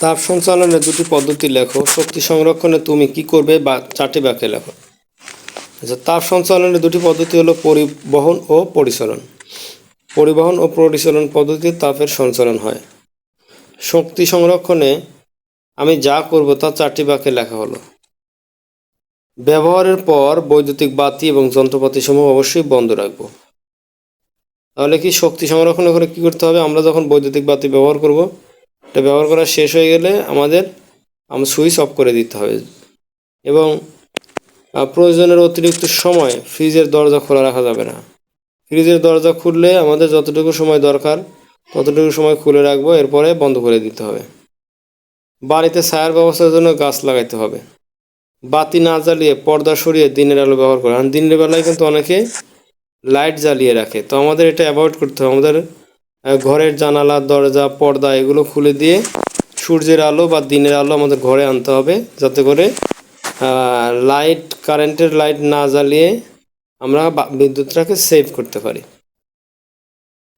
তাপ সঞ্চালনের দুটি পদ্ধতি লেখো। শক্তি সংরক্ষণে তুমি কি করবে বা চারটি বাক্যে লেখো। আচ্ছা তাপ সঞ্চালনের দুটি পদ্ধতি হলো পরিবহন ও পরিচালন। পরিবহন ও পরিচালন পদ্ধতিতে তাপের সঞ্চালন হয়। শক্তি সংরক্ষণে আমি যা করব তা চারটি বাক্যে লেখা হলো। ব্যবহারের পর বৈদ্যুতিক বাতি এবং যন্ত্রপাতি সমূহ অবশ্যই বন্ধ রাখব। তাহলে কি শক্তি সংরক্ষণ করে কি করতে হবে? আমরা যখন বৈদ্যুতিক বাতি ব্যবহার করব এটা ব্যবহার করা শেষ হয়ে গেলে আমাদের সুইচ অফ করে দিতে হবে। এবং প্রয়োজনের অতিরিক্ত সময় ফ্রিজের দরজা খোলা রাখা যাবে না। ফ্রিজের দরজা খুললে আমাদের যতটুকু সময় দরকার, ততটুকু সময় খুলে রাখব, এরপরে বন্ধ করে দিতে হবে। বাড়িতে ছায়ার ব্যবস্থার জন্য গাছ লাগাইতে হবে। বাতি না জ্বালিয়ে পর্দা সরিয়ে দিনের আলো ব্যবহার করে। আর দিনের বেলায় কিন্তু অনেকে লাইট জ্বালিয়ে রাখে। তো আমাদের এটা অ্যাভয়েড করতে হবে। আমাদের ঘরের জানালা, দরজা, পর্দা এগুলো খুলে দিয়ে সূর্যের আলো বা দিনের আলো আমাদের ঘরে আনতে হবে যাতে করে লাইট কারেন্টের লাইট না জ্বালিয়ে আমরা বিদ্যুৎটাকে সেভ করতে পারি।